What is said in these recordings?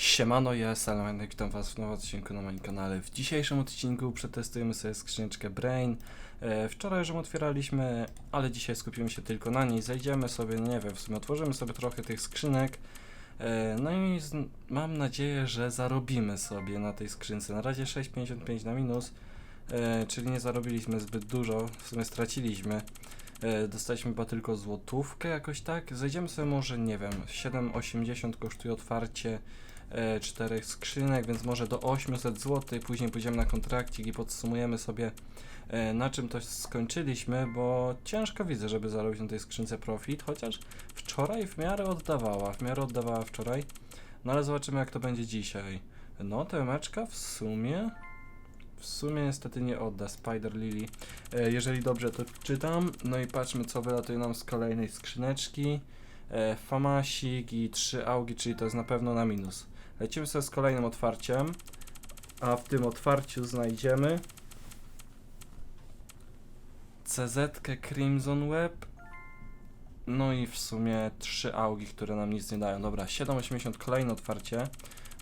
Siemano, ja jestem witam was w nowym odcinku na moim kanale. W dzisiejszym odcinku przetestujemy sobie skrzyneczkę Brain. E, wczoraj już ją otwieraliśmy, ale dzisiaj skupimy się tylko na niej. Zejdziemy sobie, nie wiem, w sumie otworzymy sobie trochę tych skrzynek. E, no i mam nadzieję, że zarobimy sobie na tej skrzynce. Na razie 6,55 na minus, e, czyli nie zarobiliśmy zbyt dużo, w sumie straciliśmy. Dostaliśmy chyba tylko złotówkę jakoś tak. Zejdziemy sobie może, nie wiem, 7,80 kosztuje otwarcie czterech skrzynek, więc może do 800 zł. Później pójdziemy na kontrakcik i podsumujemy sobie e, na czym to skończyliśmy, bo ciężko widzę, żeby zarobić na tej skrzynce profit, chociaż wczoraj w miarę oddawała, w miarę oddawała wczoraj. No ale zobaczymy jak to będzie dzisiaj. No, temeczka w sumie w sumie niestety nie odda Spider Lily. E, jeżeli dobrze to czytam. No i patrzmy co wylatuje nam z kolejnej skrzyneczki. E, Famasik i trzy augi, czyli to jest na pewno na minus. Lecimy sobie z kolejnym otwarciem. A w tym otwarciu znajdziemy CZ Crimson Web. No i w sumie trzy augi, które nam nic nie dają. Dobra, 7,80 kolejne otwarcie.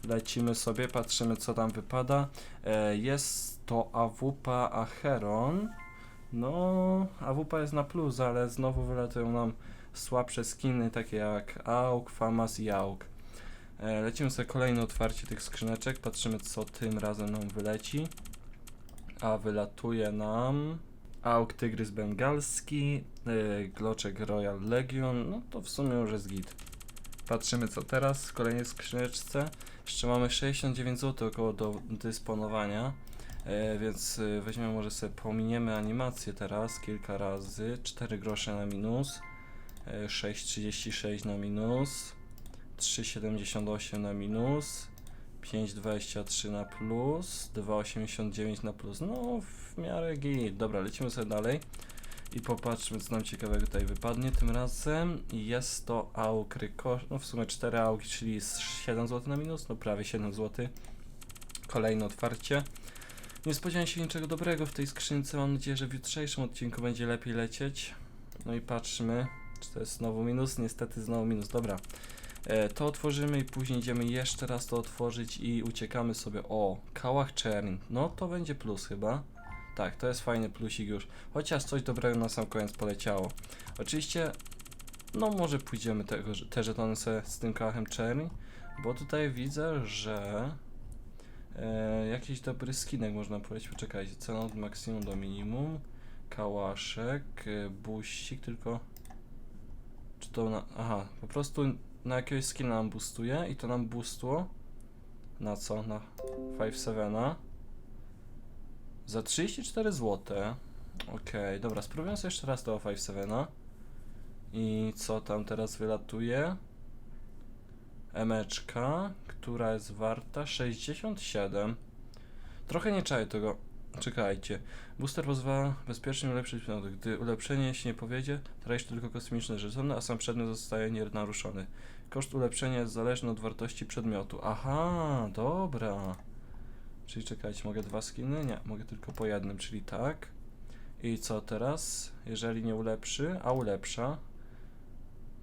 Lecimy sobie, patrzymy co tam wypada. E, jest to AWP Acheron. No, AWP jest na plus, ale znowu wylatują nam słabsze skiny, takie jak AUK, FAMAS i AUK. E, lecimy sobie kolejne otwarcie tych skrzyneczek, patrzymy co tym razem nam wyleci. A wylatuje nam AUK Tygrys Bengalski, e, Gloczek Royal Legion, no to w sumie już jest git. Patrzymy co teraz w kolejnej skrzyneczce. Jeszcze mamy 69 zł około do dysponowania, e, więc weźmiemy może sobie pominiemy animację teraz kilka razy. 4 grosze na minus, 6,36 na minus, 3,78 na minus, 5,23 na plus, 2,89 na plus. No w miarę git. Dobra, lecimy sobie dalej. I popatrzmy, co nam ciekawego tutaj wypadnie tym razem. Jest to AUK Rykosz, no w sumie 4 AUKi, czyli z 7 zł na minus, no prawie 7 zł. Kolejne otwarcie. Nie spodziewałem się niczego dobrego w tej skrzynce, mam nadzieję, że w jutrzejszym odcinku będzie lepiej lecieć. No i patrzmy, czy to jest znowu minus, niestety znowu minus, dobra. E, to otworzymy i później idziemy jeszcze raz to otworzyć i uciekamy sobie. O, Kałach Czern, no to będzie plus chyba. Tak, to jest fajny plusik już. Chociaż coś dobrego na sam koniec poleciało. Oczywiście, no może pójdziemy tego, te żetony z tym kałachem cherry, bo tutaj widzę, że e, jakiś dobry skinek można powiedzieć. Poczekajcie, cena od maksimum do minimum. Kałaszek, e, buścik, tylko... Czy to na... Aha, po prostu na jakiegoś skina nam boostuje i to nam boostło na co? Na 5-7. Za 34 zł. Okej, dobra, spróbuję sobie jeszcze raz tego 5-7. I co tam teraz wylatuje? Emeczka, która jest warta 67. Trochę nie czaję tego. Czekajcie. Booster pozwala bezpiecznie ulepszyć przedmiot. Gdy ulepszenie się nie powiedzie, tracisz tylko kosmiczne żetony, a sam przedmiot zostaje nienaruszony. Koszt ulepszenia jest zależny od wartości przedmiotu. Aha, dobra. Czyli czekajcie, mogę dwa skiny? Nie, mogę tylko po jednym, czyli tak. I co teraz? Jeżeli nie ulepszy, a ulepsza.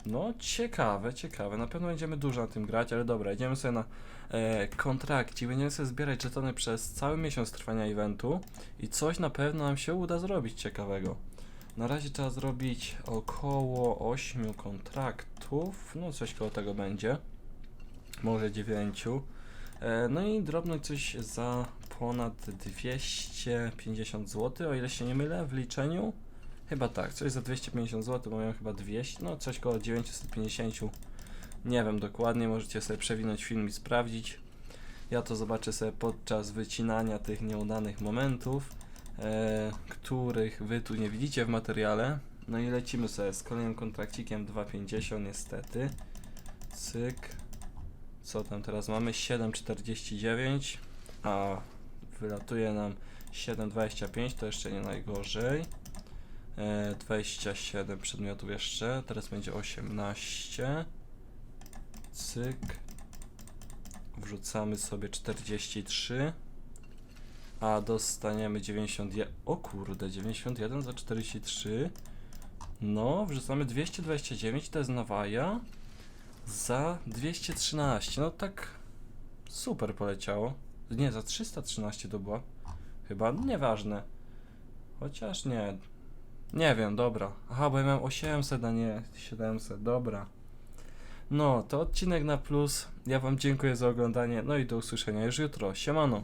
No, ciekawe, ciekawe. Na pewno będziemy dużo na tym grać, ale dobra, idziemy sobie na e, kontrakcie. Będziemy sobie zbierać żetony przez cały miesiąc trwania eventu i coś na pewno nam się uda zrobić ciekawego. Na razie trzeba zrobić około 8 kontraktów, no coś koło tego będzie. Może 9. E, No i drobność coś za ponad 250 zł, o ile się nie mylę w liczeniu. Chyba tak, coś za 250 zł, bo miałem chyba 200, no coś koło 950. Nie wiem dokładnie, możecie sobie przewinąć film i sprawdzić. Ja to zobaczę sobie podczas wycinania tych nieudanych momentów, e, których wy tu nie widzicie w materiale. No i lecimy sobie z kolejnym kontrakcikiem 2,50 niestety. Cyk. Co tam teraz mamy? 7,49, a wylatuje nam 7,25, to jeszcze nie najgorzej. E, 27 przedmiotów jeszcze, teraz będzie 18. Cyk. Wrzucamy sobie 43. A dostaniemy 91. O kurde, 91 za 43. No, wrzucamy 229, to jest Nawaja. Za 213. No tak super poleciało. Nie, za 313 to było. Chyba, nieważne. Chociaż nie. Nie wiem, dobra. Aha, bo ja miałem 800, a nie 700, dobra. No, to odcinek na plus. Ja wam dziękuję za oglądanie, no i do usłyszenia już jutro. Siemano.